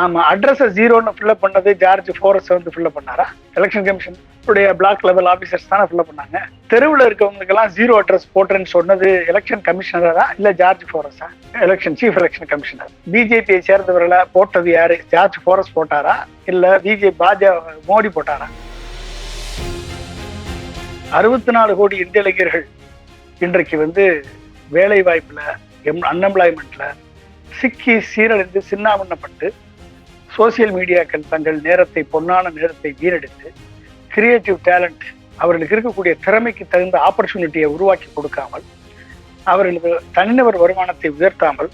ஆமா அட்ரஸ் ஜீரோன்னு ஃபில்அப் பண்ணது ஜார்ஜ் ஃபோரஸ் வந்து ஃபில்அப் பண்ணாரா? எலெக்ஷன் கமிஷன் உடைய பிளாக் லெவல் ஆஃபீஸர்ஸ் தானே ஃபில்அப் பண்ணாங்க. தெருவில் இருக்கவங்களுக்கு எல்லாம் ஜீரோ அட்ரஸ் போட்டேன்னு சொன்னது எலெக்ஷன் கமிஷனரா இல்ல ஜார்ஜ் ஃபோரஸா எலெக்ஷன் சீஃப் எலெக்ஷன் கமிஷனர் பிஜேபியை சேர்ந்தவர்களை போட்டது யாரு? ஜார்ஜ் ஃபோரஸ் போட்டாரா? இல்ல பிஜே பாஜ மோடி போட்டாரா? அறுபத்தி நாலு கோடி இந்திய இளைஞர்கள் இன்றைக்கு வந்து வேலை வாய்ப்புல எம் அன்எம்ப்ளாய்மெண்ட்ல சிக்கி சீரழிந்து சின்னாமண்ணப்பட்டு சோசியல் மீடியாக்கள் தங்கள் நேரத்தை பொன்னான நேரத்தை வீணடித்து கிரியேட்டிவ் டேலண்ட் அவர்களுக்கு இருக்கக்கூடிய திறமைக்கு தகுந்த ஆப்பர்ச்சுனிட்டியை உருவாக்கி கொடுக்காமல் அவர்களது தனிநபர் வருமானத்தை உயர்த்தாமல்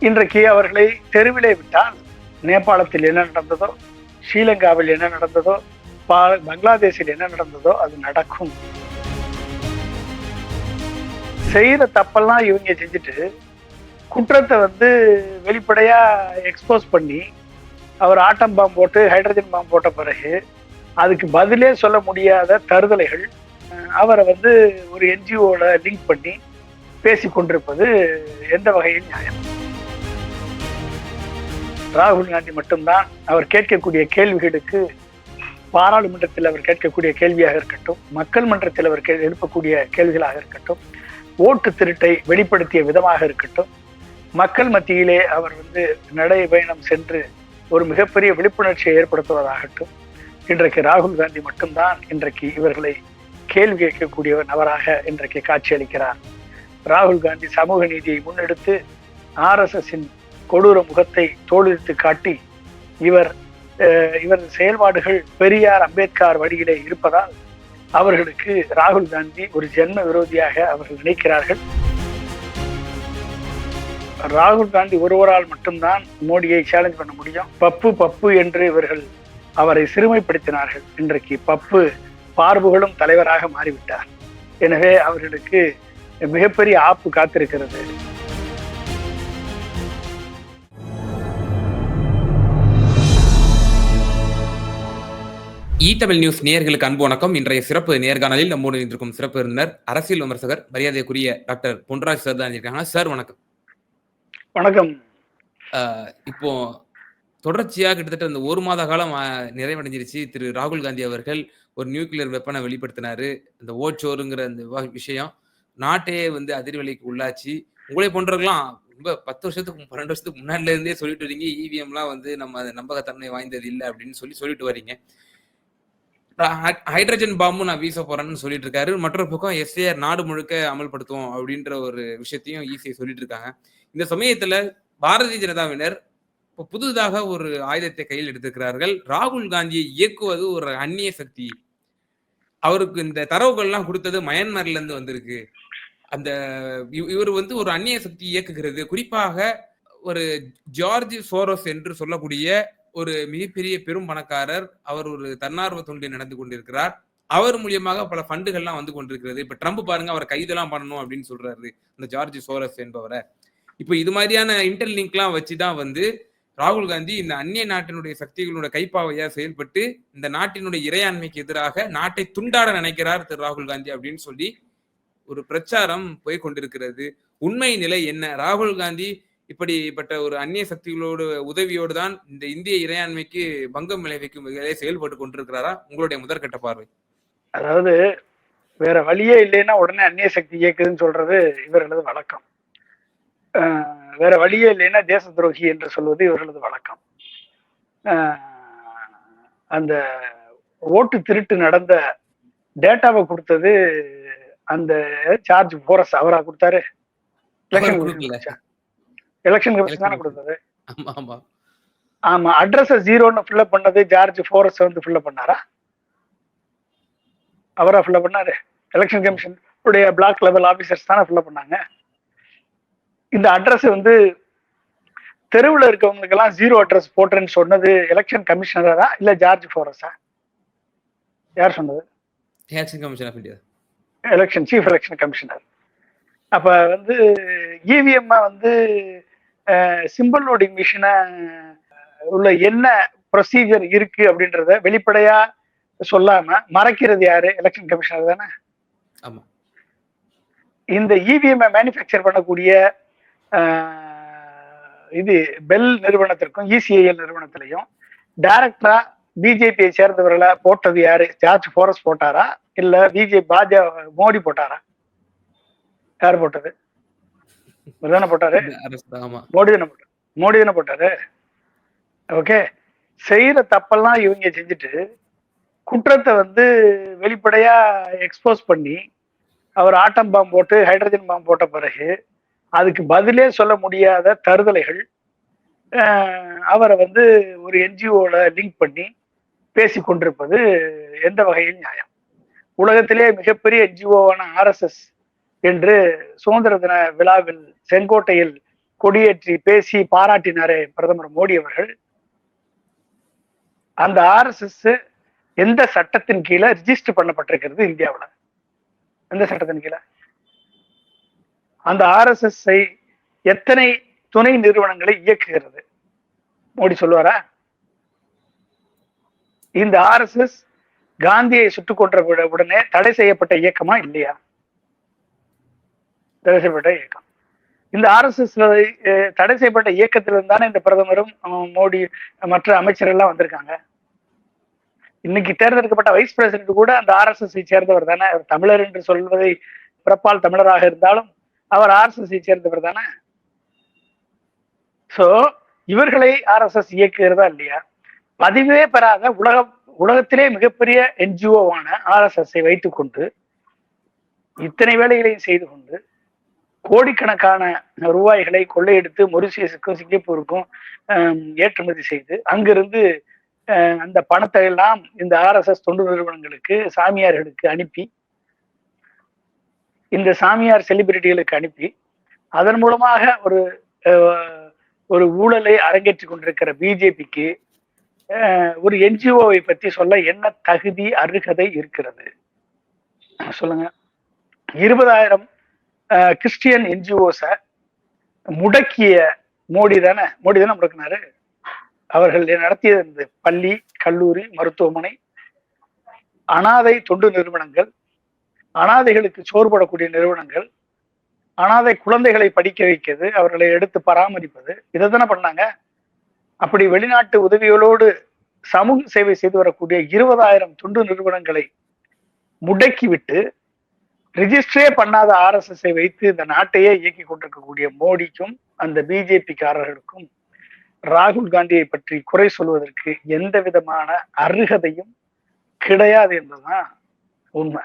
இன்றைக்கு அவர்களை தெருவிலே விட்டால் நேபாளத்தில் என்ன நடந்ததோ ஸ்ரீலங்காவில் என்ன நடந்ததோ பா- பங்களாதேஷில் என்ன நடந்ததோ அது நடக்கும். செய்கிற தப்பெல்லாம் இவங்க செஞ்சுட்டு குற்றத்தை வந்து வெளிப்படையாக எக்ஸ்போஸ் பண்ணி அவர் ஆட்டம் பாம்பு போட்டு ஹைட்ரஜன் பாம்பு போட்ட பிறகு அதுக்கு பதிலே சொல்ல முடியாத தருதலைகள் அவரை வந்து ஒரு என்ஜிஓட லிங்க் பண்ணி பேசி கொண்டிருப்பது எந்த வகையில் நியாயம்? ராகுல் காந்தி மட்டும்தான் அவர் கேட்கக்கூடிய கேள்விகளுக்கு பாராளுமன்றத்தில் அவர் கேட்கக்கூடிய கேள்வியாக இருக்கட்டும் மக்கள் மன்றத்தில் அவர் கே- எழுப்பக்கூடிய கேள்விகளாக இருக்கட்டும் ஓட்டு திருட்டை வெளிப்படுத்திய விதமாக இருக்கட்டும் மக்கள் மத்தியிலே அவர் வந்து நடை பயணம் சென்று ஒரு மிகப்பெரிய விழிப்புணர்ச்சியை ஏற்படுத்துவதாகட்டும். இன்றைக்கு ராகுல் காந்தி மட்டும்தான் இன்றைக்கு இவர்களை கேள்வி கேட்கக்கூடிய நபராக இன்றைக்கு காட்சியளிக்கிறார். ராகுல் காந்தி சமூக நீதியை முன்னெடுத்து ஆர்எஸ்எஸ்ஸின் கொடூர முகத்தை தோலுரித்து காட்டி இவர் அஹ், இவரது செயல்பாடுகள் பெரியார் அம்பேத்கர் வழியிலே இருப்பதால் அவர்களுக்கு ராகுல் காந்தி ஒரு ஜென்ம விரோதியாக அவர்கள் நினைக்கிறார்கள். ராகுல் காந்தி ஒருவரால் மட்டும்தான் மோடியை சேலஞ்ச் பண்ண முடியும். பப்பு பப்பு என்று இவர்கள் அவரை சிறுமைப்படுத்தினார்கள். இன்றைக்கு பப்பு பார்வுகளும் தலைவராக மாறிவிட்டார். எனவே அவர்களுக்கு மிகப்பெரிய ஆப்பு காத்திருக்கிறது. இ தமிழ் நியூஸ் நேயர்களுக்கு அன்பு வணக்கம். இன்றைய சிறப்பு நேர்காணலில் நம்மோடு இருக்கும் சிறப்பு விருந்தினர் அரசியல் விமர்சகர் மரியாதைக்குரிய டாக்டர் பொன்ராஜ் சார் தான் இருக்காங்க சார் வணக்கம். வணக்கம். இப்போ தொடர்ச்சியாக கிட்டத்தட்ட அந்த ஒரு மாத காலம் நிறைவடைஞ்சிருச்சு. திரு ராகுல் காந்தி அவர்கள் ஒரு நியூக்ளியர் வெப்பனை வெளிப்படுத்தினாரு. இந்த ஓச்சோருங்கிற அந்த விஷயம் நாட்டையே வந்து அதிர்வலைக்கு உள்ளாச்சு. உங்களை போன்றவர்களாம் ரொம்ப பத்து வருஷத்துக்கு பன்னெண்டு வருஷத்துக்கு முன்னாடில இருந்தே சொல்லிட்டு வரீங்க. இவிஎம்லாம் வந்து நம்ம நம்பகத்தன்மை வாய்ந்தது இல்லை அப்படின்னு சொல்லி சொல்லிட்டு வரீங்க. ஹை- ஹைட்ரஜன் பாம்பு நான் வீச போறேன்னு சொல்லிட்டு இருக்காரு. மற்றொரு பக்கம் எஸ்ஏஆர் நாடு முழுக்க அமல்படுத்துவோம் அப்படின்ற ஒரு விஷயத்தையும் ஈஸியை சொல்லிட்டு இருக்காங்க. இந்த சமயத்துல பாரதிய ஜனதாவினர் இப்போ புதுதாக ஒரு ஆயுதத்தை கையில் எடுத்திருக்கிறார்கள். ராகுல் காந்தியை இயக்குவது ஒரு அந்நிய சக்தி. அவருக்கு இந்த தரவுகள்லாம் கொடுத்தது மயன்மர்ல இருந்து வந்திருக்கு. அந்த இவர் வந்து ஒரு அந்நிய சக்தி இயக்குகிறது. குறிப்பாக ஒரு ஜார்ஜ் சோரோஸ் என்று சொல்லக்கூடிய ஒரு மிகப்பெரிய பெரும் பணக்காரர். அவர் ஒரு தன்னார்வ தொண்டில் நடந்து கொண்டிருக்கிறார். அவர் மூலியமாக பல ஃபண்டுகள்லாம் வந்து கொண்டிருக்கிறது. இப்ப ட்ரம்ப் பாருங்க அவரை கைதெல்லாம் பண்ணணும் அப்படின்னு சொல்றாரு இந்த ஜார்ஜ் சோரஸ் என்பவரை. இப்போ இது மாதிரியான இன்டர்லிங்க்லாம் வச்சு வச்சுதான் வந்து ராகுல் காந்தி இந்த அந்நிய நாட்டினுடைய சக்திகளோட கைப்பாவையா செயல்பட்டு இந்த நாட்டினுடைய இறையாண்மைக்கு எதிராக நாட்டை துண்டாட நினைக்கிறார் திரு ராகுல் காந்தி அப்படின்னு சொல்லி ஒரு பிரச்சாரம் போய் கொண்டிருக்கிறது. உண்மை நிலை என்ன? ராகுல் காந்தி இப்படிப்பட்ட ஒரு அந்நிய சக்திகளோட உதவியோடு தான் இந்த இந்திய இறையாண்மைக்கு பங்கம் விளைவிக்கும் வகையிலே செயல்பட்டு கொண்டிருக்கிறாரா? உங்களுடைய முதற்கட்ட பார்வை. அதாவது வேற வழியே இல்லைன்னா உடனே அந்நிய சக்தி இயக்குதுன்னு சொல்றது இவர்களது வழக்கம். வேற வழியே இல்லைன்னா தேச துரோகி என்று சொல்வது இவர்களது வழக்கம். அந்த ஓட்டு திருட்டு நடந்த டேட்டாவை கொடுத்தது அந்த சார்ஜ் போரஸ் அவரா கொடுத்தாரு? எலெக்ஷன். எலெக்ஷன் கமிஷன் தானே கொடுத்தது? ஆமா அட்ரஸ் ஜீரோன்னு ஃபில்அப் பண்ணது ஜார்ஜ் ஃபோரஸ் வந்து ஃபில்அப் பண்ணாரா? அவரா ஃபில்அப் பண்ணாரு? எலெக்ஷன் கமிஷன் உடைய பிளாக் லெவல் ஆபீசர்ஸ் தானே ஃபில்அப் பண்ணாங்க? இந்த அட்ரஸ் வந்து தெருவில் இருக்கவங்களுக்கு எல்லாம் ஜீரோ அட்ரஸ் போட்டேன்னு சொன்னது எலெக்ஷன் கமிஷனரா இல்ல ஜார்ஜ் ஃபோரஸா? யார் சொன்னது? Election commission of India election chief election commissioner அப்ப வந்து இவிஎம் வந்து சிம்பிள் லோடிங் மிஷினை உள்ள என்ன ப்ரொசீஜர் இருக்கு அப்படின்றத வெளிப்படையா சொல்லாம மறைக்கிறது யாரு? எலெக்ஷன் கமிஷனர் தானே? ஆமா. இந்த இவிஎம் மேனுஃபேக்சர் பண்ணக்கூடிய இது பெல் நிறுவனத்திற்கும் இசிஐஎல் நிறுவனத்திலையும் டைரக்டரா பிஜேபியை சேர்ந்தவர்களை போட்டது யாரு? ஜார்ஜ் போரஸ் போட்டாரா? இல்ல பிஜே பாஜக மோடி போட்டாரா? யார் போட்டது? தானே போட்டாரு? மோடி தானே போட்டாரு. மோடி தானே போட்டாரு? ஓகே. செய்யற தப்பெல்லாம் இவங்க செஞ்சுட்டு குற்றத்தை வந்து வெளிப்படையா எக்ஸ்போஸ் பண்ணி அவர் ஆட்டம் பாம்பு போட்டு ஹைட்ரஜன் பாம்பு போட்ட பிறகு அதுக்கு பதிலே சொல்ல முடியாத தருதலைகள் அவரை வந்து ஒரு என்ஜிஓல லிங்க் பண்ணி பேசி கொண்டிருப்பது எந்த வகையில் நியாயம்? உலகத்திலே மிகப்பெரிய என்ஜிஓவான ஆர்எஸ்எஸ் என்று சுதந்திர தின விழாவில் செங்கோட்டையில் கொடியேற்றி பேசி பாராட்டினாரே பிரதமர் மோடி அவர்கள். அந்த ஆர்எஸ்எஸ் எந்த சட்டத்தின் கீழே ரிஜிஸ்டர் பண்ணப்பட்டிருக்கிறது இந்தியாவுல? எந்த சட்டத்தின் கீழே? அந்த ஆர்எஸ்எஸ்ஐ எத்தனை துணை நிறுவனங்களை இயக்குகிறது? மோடி சொல்லுவாரா? இந்த ஆர்எஸ்எஸ் காந்தியை சுட்டுக் கொன்ற உடனே தடை செய்யப்பட்ட இயக்கமா இல்லையா? தடை செய்யப்பட்ட இயக்கம். இந்த ஆர்எஸ்எஸ் தடை செய்யப்பட்ட இயக்கத்திலிருந்து தானே இந்த பிரதமரும் மோடி மற்ற அமைச்சர்கள் எல்லாம் வந்திருக்காங்க. இன்னைக்கு தேர்ந்தெடுக்கப்பட்ட வைஸ் பிரசிடென்ட் கூட அந்த ஆர்எஸ்எஸ் சேர்ந்தவர் தானே. அவர் தமிழர் என்று சொல்வதை பிறப்பால் தமிழராக இருந்தாலும் அவர் ஆர்எஸ்எஸ் சேர்ந்தவர் தானே? சோ இவர்களை ஆர்எஸ்எஸ் இயக்குகிறதா இல்லையா? பதிவே பெறாத உலக உலகத்திலே மிகப்பெரிய என்ஜிஓவான ஆர்எஸ்எஸ்ஐ வைத்துக்கொண்டு இத்தனை வேலைகளையும் செய்து கொண்டு கோடிக்கணக்கான ரூபாய்களை கொள்ளையெடுத்து மொரிசியஸுக்கும் சிங்கப்பூருக்கும் ஏற்றுமதி செய்து அங்கிருந்து அந்த பணத்தை எல்லாம் இந்த ஆர்எஸ்எஸ் தொண்டு நிறுவனங்களுக்கு சாமியார்களுக்கு அனுப்பி இந்த சாமியார் செலிபிரிட்டிகளுக்கு அனுப்பி அதன் மூலமாக ஒரு ஒரு ஊழலை அரங்கேற்றி கொண்டிருக்கிற பிஜேபிக்கு ஒரு என்ஜிஓவை பத்தி சொல்ல என்ன தகுதி அருகதை இருக்கிறது? சொல்லுங்க. இருபதாயிரம் கிறிஸ்டியன் என்ஜிஓஸ முடக்கிய மோடி தானே? மோடி தானே முடக்கினாரு? அவர்கள் நடத்திய இந்த பள்ளி கல்லூரி மருத்துவமனை அனாதை தொண்டு நிறுவனங்கள் அனாதைகளுக்கு சோர்படக்கூடிய நிறுவனங்கள் அனாதை குழந்தைகளை படிக்க வைக்கிறது அவர்களை எடுத்து பராமரிப்பது இதை தானே பண்ணாங்க? அப்படி வெளிநாட்டு உதவிகளோடு சமூக சேவை செய்து வரக்கூடிய இருபதாயிரம் தொண்டு நிறுவனங்களை முடக்கிவிட்டு ரிஜிஸ்டரே பண்ணாத ஆர்எஸ்எஸ்ஐ வைத்து இந்த நாட்டையே இயக்கி கொண்டிருக்கக்கூடிய மோடிக்கும் அந்த பிஜேபிக்காரர்களுக்கும் ராகுல் காந்தியை பற்றி குறை சொல்வதற்கு எந்த விதமான அருகதையும் கிடையாது என்பதுதான் உண்மை.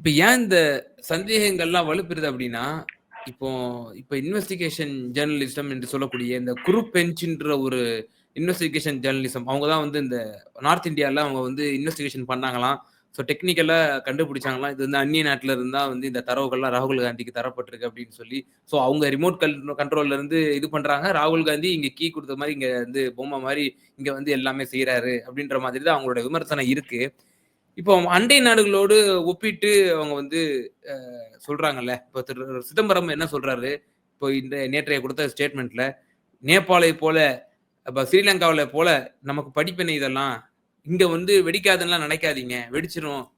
இப்ப ஏன் இந்த சந்தேகங்கள்லாம் வலுப்பெறுது அப்படின்னா இப்போ இப்போ இன்வெஸ்டிகேஷன் ஜேர்னலிசம் என்று சொல்லக்கூடிய இந்த குரூப் பெஞ்சுன்ற ஒரு இன்வெஸ்டிகேஷன் ஜேர்னலிசம் அவங்க தான் வந்து இந்த நார்த் இந்தியாவில் அவங்க வந்து இன்வெஸ்டிகேஷன் பண்ணாங்களாம். ஸோ டெக்னிக்கலாக கண்டுபிடிச்சாங்களாம். இது வந்து அந்நிய நாட்டில் இருந்தா வந்து இந்த தரவுகள்லாம் ராகுல் காந்திக்கு தரப்பட்டிருக்கு அப்படின்னு சொல்லி ஸோ அவங்க ரிமோட் கல் கண்ட்ரோல்ல இருந்து இது பண்றாங்க. ராகுல் காந்தி இங்க கீ கொடுத்த மாதிரி இங்க வந்து பொம்மை மாதிரி இங்க வந்து எல்லாமே செய்யறாரு அப்படின்ற மாதிரி தான் அவங்களோட விமர்சனம் இருக்கு. இப்போ அண்டை நாடுகளோடு ஒப்பிட்டு அவங்க வந்து சொல்றாங்கல்ல. இப்போ திரு சிதம்பரம் என்ன சொல்றாரு? இப்போ இந்த நேற்றைய கொடுத்த ஸ்டேட்மெண்ட்ல நேபாளை போல இப்போ ஸ்ரீலங்காவில போல நமக்கு படிப்பினை இதெல்லாம் இங்க வந்து வெடிக்காதுன்னா நினைக்காதீங்க. வெடிச்சிரும்.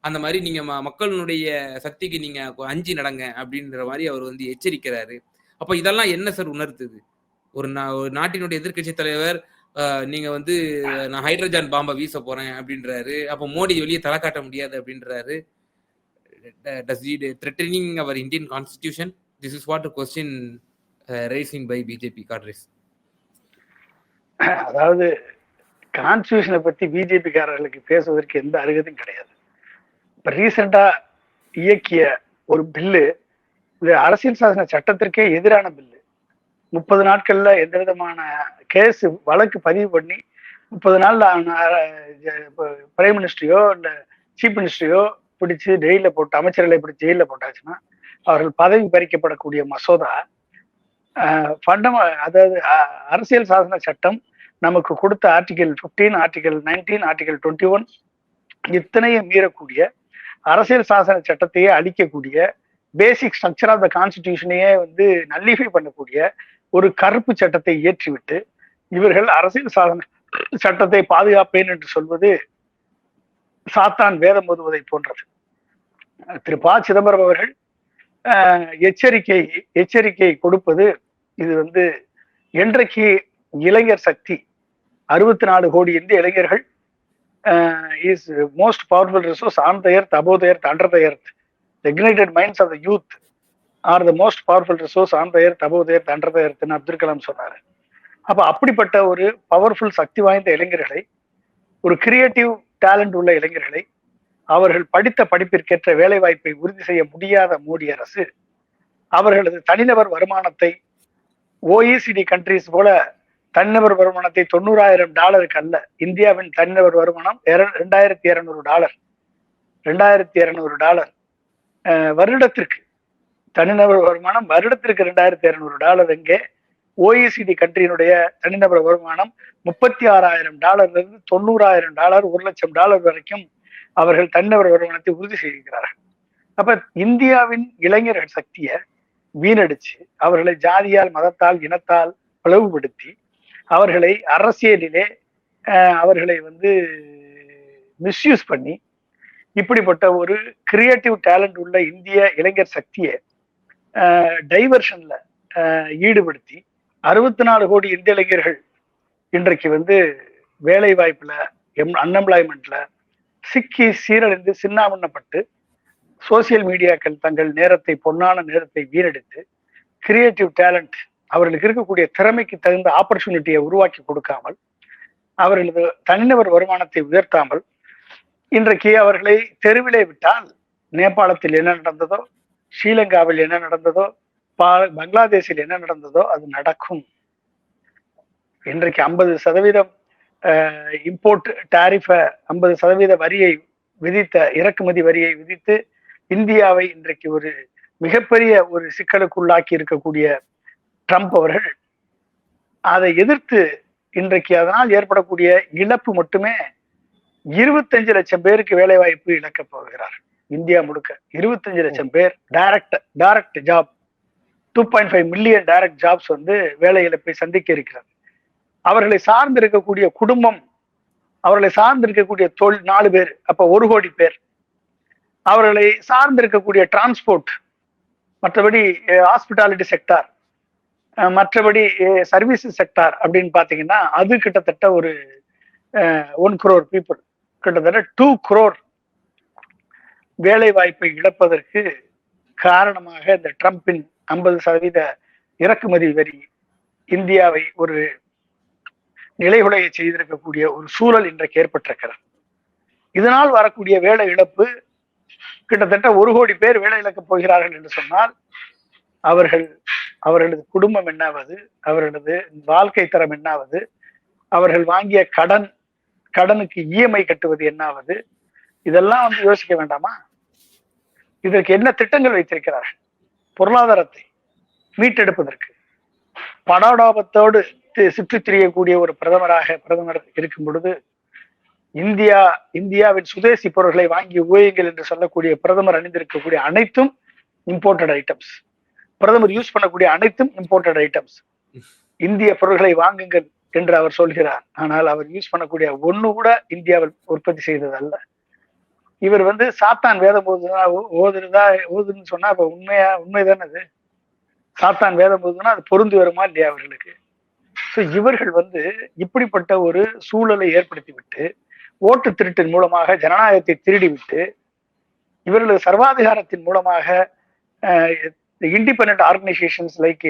அந்த மாதிரி நீங்க ம- மக்களுடைய சக்திக்கு நீங்க அஞ்சு நடங்க. அப்படின்ற மாதிரி அவர் வந்து எச்சரிக்கிறாரு. அப்ப இதெல்லாம் என்ன சார் உணர்த்துது? ஒரு நா- ஒரு நாட்டினுடைய எதிர்க்கட்சி தலைவர் நீங்க வந்து நான் ஹைட்ரஜன் பாம்பை வீச போறேன் அப்படின்றாரு. அப்ப மோடி வெளியே தலை காட்ட முடியாது அப்படின்றாரு. Does it threatening our Indian constitution this is what question raising by BJP cadres அதாவது கான்ஸ்டியூஷனை பத்தி பிஜேபி காரர்களுக்கு பேசுவதற்கு எந்த அருகதையும் கிடையாது. இப்ப ரீசெண்டா இயக்கிய ஒரு பில்லு இது அரசியல் சாசன சட்டத்திற்கே எதிரான பில்லு முப்பது நாட்கள்ல எந்த விதமான கேஸ் வழக்கு பதிவு பண்ணி முப்பது நாள்ல பிரைம் மினிஸ்டரையோ இல்ல சீஃப் மினிஸ்டரையோ பிடிச்சு ஜெயில போட்டு அமைச்சர்களை பிடிச்சி ஜெயில போட்டாச்சுன்னா அவர்கள் பதவி பறிக்கப்படக்கூடிய மசோதா ஃபண்டம் அதாவது அரசியல் சாசன சட்டம் நமக்கு கொடுத்த ஆர்டிகல் 15 ஆர்டிகல் 19 ஆர்டிகல் 21 ஒன் இத்தனையும் மீறக்கூடிய அரசியல் சாசன சட்டத்தையே அழிக்கக்கூடிய பேசிக் ஸ்ட்ரக்சர் ஆஃப் த கான்ஸ்டிடியூஷனையே வந்து நல்லிஃபை பண்ணக்கூடிய ஒரு கருப்பு சட்டத்தை இயற்றிவிட்டு இவர்கள் அரசியல் சாதன சட்டத்தை பாதுகாப்பேன் என்று சொல்வது சாத்தான் வேதம் ஓதுவதை போன்றது. திரு ப. சிதம்பரம் அவர்கள் ஆஹ், எச்சரிக்கை எச்சரிக்கை கொடுப்பது இது வந்து என்றைக்கு இளைஞர் சக்தி அறுபத்தி நாலு கோடி இந்திய இளைஞர்கள் is most powerful resource on தயர்த் earth above the under the united minds of the youth are the most powerful resource on the earth the the earth Abdul Kalam சொன்னார். அப்போ அப்படிப்பட்ட ஒரு பவர்ஃபுல் சக்தி வாய்ந்த இளைஞர்களை ஒரு கிரியேட்டிவ் டேலண்ட் உள்ள இளைஞர்களை அவர்கள் படித்த படிப்பிற்கேற்ற வேலை வாய்ப்பை உறுதி செய்ய முடியாத மோடி அரசு அவர்களது தனிநபர் வருமானத்தை ஓஇசிடி கண்ட்ரிஸ் போல தனிநபர் வருமானத்தை தொண்ணூறாயிரம் டாலருக்கு அல்ல இந்தியாவின் தனிநபர் வருமானம் ரெண்டாயிரத்தி இருநூறு டாலர் ரெண்டாயிரத்தி இரநூறு டாலர் வருடத்திற்கு தனிநபர் வருமானம் வருடத்திற்கு ரெண்டாயிரத்தி இருநூறு டாலர் இங்கே. ஓஇசிடி கண்ட்ரியினுடைய தனிநபர் வருமானம் முப்பத்தி ஆறாயிரம் டாலர்ல இருந்து தொண்ணூறாயிரம் டாலர் ஒரு லட்சம் டாலர் வரைக்கும் அவர்கள் தனிநபர் வருமானத்தை உறுதி செய்திருக்கிறார்கள். அப்ப இந்தியாவின் இளைஞர்கள் சக்தியை வீணடிச்சு அவர்களை ஜாதியால் மதத்தால் இனத்தால் பிளவுபடுத்தி அவர்களை அரசியலிலே அவர்களை வந்து மிஸ்யூஸ் பண்ணி இப்படிப்பட்ட ஒரு கிரியேட்டிவ் டேலண்ட் உள்ள இந்திய இளைஞர் சக்தியை டைவர்ஷன்ல ஈடுபடுத்தி அறுபத்தி நாலு கோடி இந்திய இளைஞர்கள் இன்றைக்கு வந்து வேலை வாய்ப்புல எம் அன்எம்ப்ளாய்மெண்ட்ல சிக்கி சீரழிந்து சின்னாமண்ணப்பட்டு சோசியல் மீடியாக்கள் தங்கள் நேரத்தை பொன்னான நேரத்தை வீணடித்து கிரியேட்டிவ் டேலண்ட் அவர்களுக்கு இருக்கக்கூடிய திறமைக்கு தகுந்த ஆப்பர்ச்சுனிட்டியை உருவாக்கி கொடுக்காமல் அவர்களது தனிநபர் வருமானத்தை உயர்த்தாமல் இன்றைக்கு அவர்களை தெருவிலே விட்டால் நேபாளத்தில் என்ன நடந்ததோ ஸ்ரீலங்காவில் என்ன நடந்ததோ பா- பங்களாதேஷில் என்ன நடந்ததோ அது நடக்கும். இன்றைக்கு ஐம்பது சதவீதம் இம்போர்ட் டாரிஃப ஐம்பது சதவீத வரியை விதித்த இறக்குமதி வரியை விதித்து இந்தியாவை இன்றைக்கு ஒரு மிகப்பெரிய ஒரு சிக்கலுக்குள்ளாக்கி இருக்கக்கூடிய ட்ரம்ப் அவர்கள் அதை எதிர்த்து இன்றைக்கு அதனால் ஏற்படக்கூடிய இழப்பு மட்டுமே இருபத்தஞ்சு லட்சம் பேருக்கு வேலைவாய்ப்பு இழக்கப் போகிறார். இந்தியா முழுக்க இருபத்தஞ்சு லட்சம் பேர் direct direct job two point five million direct jobs வந்து வேலை இழப்பை சந்திக்க இருக்கிறது அவர்களை சார்ந்து இருக்கக்கூடிய குடும்பம் அவர்களை சார்ந்து இருக்கக்கூடிய தொழில் நாலு பேர் அப்ப ஒரு கோடி பேர். அவர்களை சார்ந்து இருக்கக்கூடிய டிரான்ஸ்போர்ட் மற்றபடி ஹாஸ்பிட்டாலிட்டி செக்டார் மற்றபடி சர்வீசஸ் செக்டார் அப்படின்னு பாத்தீங்கன்னா அது கிட்டத்தட்ட ஒரு ஒன் குரோர் பீப்புள் கிட்டத்தட்ட டூ குரோர் வேலை வாய்ப்பை இழப்பதற்கு காரணமாக இந்த ட்ரம்பின் ஐம்பது சதவீத இறக்குமதி வரி இந்தியாவை ஒரு நிலைகுலைய செய்திருக்கக்கூடிய ஒரு சூழல் இன்றைக்கு ஏற்பட்டிருக்கிறது. இதனால் வரக்கூடிய வேலை இழப்பு கிட்டத்தட்ட ஒரு கோடி பேர் வேலை இழக்கப் போகிறார்கள் என்று சொன்னால் அவர்கள் அவர்களது குடும்பம் என்னாவது அவர்களது வாழ்க்கை தரம் என்னாவது அவர்கள் வாங்கிய கடன் கடனுக்கு இஎம்ஐ கட்டுவது என்னாவது இதெல்லாம் வந்து யோசிக்க வேண்டாமா? இதற்கு என்ன திட்டங்கள் வைத்திருக்கிறார்கள்? பொருளாதாரத்தை மீட்டெடுப்பதற்கு. படாடாபத்தோடு சுற்றித் திரியக்கூடிய ஒரு பிரதமராக பிரதமர் இருக்கும் பொழுது இந்தியா இந்தியாவின் சுதேசி பொருட்களை வாங்கி உபயோகங்கள் என்று சொல்லக்கூடிய பிரதமர் அணிந்திருக்கக்கூடிய அனைத்தும் இம்போர்ட்டட் ஐட்டம்ஸ் பிரதமர் யூஸ் பண்ணக்கூடிய அனைத்தும் இம்போர்ட்டட் ஐட்டம்ஸ் இந்திய பொருட்களை வாங்குங்கள் என்று அவர் சொல்கிறார். ஆனால் அவர் யூஸ் பண்ணக்கூடிய ஒண்ணு கூட இந்தியாவில் உற்பத்தி செய்தது அல்ல இவர் வந்து சாத்தான் வேதம் ஓதுனா ஓதுனதா ஓதுன்னு சொன்னா அப்ப உண்மையா உண்மைதானே அது? சாத்தான் வேதம் ஓதுனா அது பொருந்தி வருமா இல்லையா அவர்களுக்கு? ஸோ இவர்கள் வந்து இப்படிப்பட்ட ஒரு சூழலை ஏற்படுத்தி விட்டு ஓட்டு திருட்டின் மூலமாக ஜனநாயகத்தை திருடிவிட்டு இவர்களது சர்வாதிகாரத்தின் மூலமாக independent organisations like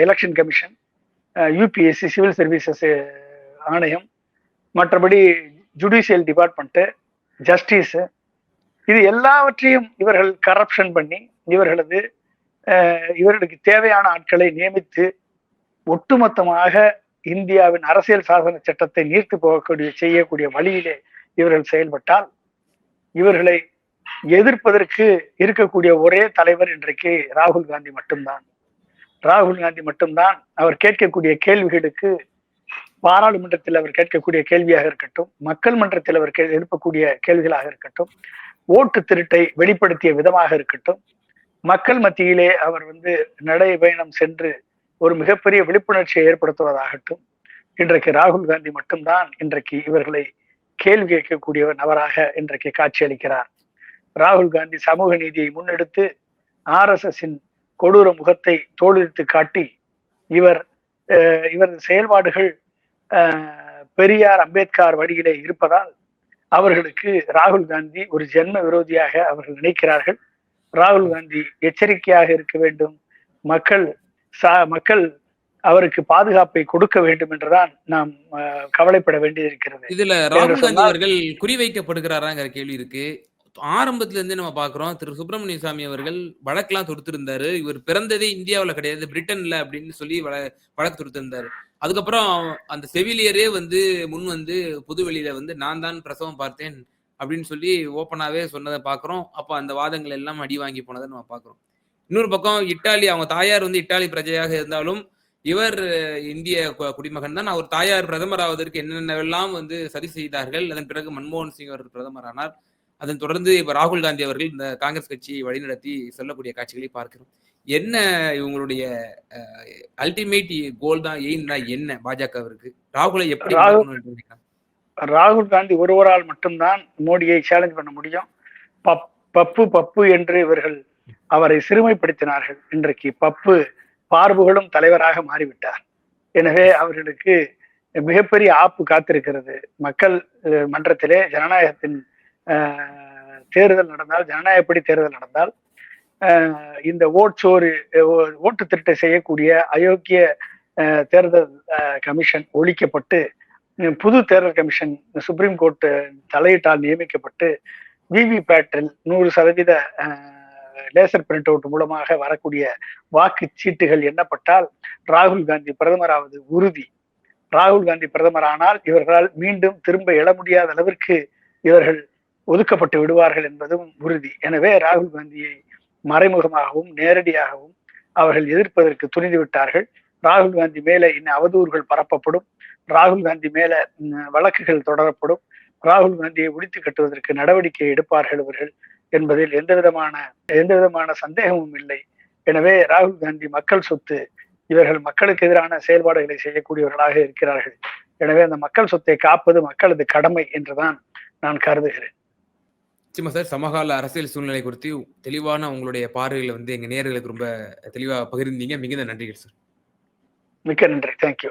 election commission UPSC civil services ஆணையம் மற்றபடி ஜுடிஷியல் டிபார்ட்மெண்ட்டு ஜஸ்டிஸ் இது எல்லாவற்றையும் இவர்கள் கரப்ஷன் பண்ணி இவர்களது இவர்களுக்கு தேவையான ஆட்களை நியமித்து ஒட்டுமொத்தமாக இந்தியாவின் அரசியல் சாசன சட்டத்தை நீர்த்து போகக்கூடிய செய்யக்கூடிய வழியிலே இவர்கள் செயல்பட்டால் இவர்களை எதிர்ப்பதற்கு இருக்கக்கூடிய ஒரே தலைவர் இன்றைக்கு ராகுல் காந்தி மட்டும்தான். ராகுல் காந்தி மட்டும்தான் அவர் கேட்கக்கூடிய கேள்விகளுக்கு பாராளுமன்றத்தில் அவர் கேட்கக்கூடிய கேள்வியாக இருக்கட்டும் மக்கள் மன்றத்தில் அவர் கே- எழுப்பக்கூடிய கேள்விகளாக இருக்கட்டும் ஓட்டு திருட்டை வெளிப்படுத்திய விதமாக இருக்கட்டும் மக்கள் மத்தியிலே அவர் வந்து நடை பயணம் சென்று ஒரு மிகப்பெரிய விழிப்புணர்ச்சியை ஏற்படுத்துவதாகட்டும் இன்றைக்கு ராகுல் காந்தி மட்டும்தான் இன்றைக்கு இவர்களை கேள்வி கேட்கக்கூடிய நபராக இன்றைக்கு காட்சியளிக்கிறார். ராகுல் காந்தி சமூக நீதியை முன்னெடுத்து ஆர்எஸ்எஸின் கொடூர முகத்தை தோலுரித்து காட்டி இவர் இவரது செயல்பாடுகள் பெரியார் அம்பேத்கர் வழியிலே இருப்பதால் அவர்களுக்கு ராகுல் காந்தி ஒரு ஜென்ம விரோதியாக அவர்கள் நினைக்கிறார்கள். ராகுல் காந்தி எச்சரிக்கையாக இருக்க வேண்டும். மக்கள் சா மக்கள் அவருக்கு பாதுகாப்பை கொடுக்க வேண்டும் என்றுதான் நாம் கவலைப்பட வேண்டியிருக்கிறது இதுல ராகுல் காந்தி அவர்கள் குறிவைக்கப்படுகிறாராங்கிற கேள்வி இருக்கு. ஆரம்பத்துல இருந்தே நம்ம பாக்குறோம் திரு. சுப்பிரமணிய சாமி அவர்கள் வழக்கெல்லாம் தொடுத்திருந்தாரு. இவர் பிறந்ததே இந்தியாவுல கிடையாது பிரிட்டன்ல அப்படின்னு சொல்லி வழ- வழக்கு தொடுத்திருந்தாரு. அதுக்கப்புறம் அந்த செவிலியரே வந்து முன் வந்து புதுவெளியில வந்து நான் தான் பிரசவம் பார்த்தேன் அப்படின்னு சொல்லி ஓப்பனாவே சொன்னதை பாக்குறோம் அப்ப அந்த வாதங்கள் எல்லாம் அடி வாங்கி போனதை நம்ம பாக்குறோம் இன்னொரு பக்கம் இட்டாலி அவங்க தாயார் வந்து இட்டாலி பிரஜையாக இருந்தாலும் இவர் இந்திய கு- குடிமகன் தான். அவர் தாயார் பிரதமர் ஆவதற்கு என்னென்னவெல்லாம் வந்து சரி செய்தார்கள் அதன் பிறகு மன்மோகன் சிங் அவர் பிரதமர் ஆனார் அதன் தொடர்ந்து இப்ப ராகுல் காந்தி அவர்கள் இந்த காங்கிரஸ் கட்சியை வழிநடத்தி செல்லக்கூடிய காட்சிகளை பார்க்கிறோம். என்ன இவங்களுடைய அல்டிமேட் கோல் தான் எய்ம் தான் என்ன பாஜகவிற்கு ராகுலை எப்படி ராகுல் காந்தி ஒருவரால் மட்டும்தான் மோடியை சேலஞ்ச் பண்ண முடியும். பப் பப்பு பப்பு என்று இவர்கள் அவரை சிறுமைப்படுத்தினார்கள். இன்றைக்கு பப்பு பார்வுகளும் தலைவராக மாறிவிட்டார். எனவே அவர்களுக்கு மிகப்பெரிய ஆப்பு காத்திருக்கிறது. மக்கள் மன்றத்திலே ஜனநாயகத்தின் தேர்தல் நடந்தால் ஜனநாயகப்படி தேர்தல் நடந்தால் இந்த ஓட்சோறு ஓட்டு திருட்டை செய்யக்கூடிய அயோக்கிய தேர்தல் கமிஷன் ஒழிக்கப்பட்டு புது தேர்தல் கமிஷன் சுப்ரீம் கோர்ட் தலையீட்டால் நியமிக்கப்பட்டு விவிபேட்டில் நூறு சதவீத லேசர் பிரிண்ட் அவுட் மூலமாக வரக்கூடிய வாக்கு சீட்டுகள் எண்ணப்பட்டால் ராகுல் காந்தி பிரதமராவது உறுதி. ராகுல் காந்தி பிரதமரானால் இவர்களால் மீண்டும் திரும்ப எழ முடியாத அளவிற்கு இவர்கள் ஒதுக்கப்பட்டு விடுவார்கள் என்பதும் உறுதி. எனவே ராகுல் காந்தியை மறைமுகமாகவும் நேரடியாகவும் அவர்கள் எதிர்ப்பதற்கு துணிந்து விட்டார்கள். ராகுல் காந்தி மேல இன்னும் அவதூறுகள் பரப்பப்படும். ராகுல் காந்தி மேல வழக்குகள் தொடரப்படும். ராகுல் காந்தியை ஒழித்து கட்டுவதற்கு நடவடிக்கை எடுப்பார்கள் இவர்கள் என்பதில் எந்த விதமான எந்த விதமான சந்தேகமும் இல்லை. எனவே ராகுல் காந்தி மக்கள் சொத்து இவர்கள் மக்களுக்கு எதிரான செயல்பாடுகளை செய்யக்கூடியவர்களாக இருக்கிறார்கள். எனவே அந்த மக்கள் சொத்தை காப்பது மக்களது கடமை என்றுதான் நான் கருதுகிறேன். நிச்சயமா சார். சமகால அரசியல் சூழ்நிலை குறித்து தெளிவான உங்களுடைய பார்வைகளை வந்து எங்க நேர்களுக்கு ரொம்ப தெளிவா பகிர்ந்தீங்க. மிகுந்த நன்றிகள் சார். மிக்க நன்றி. தேங்க்யூ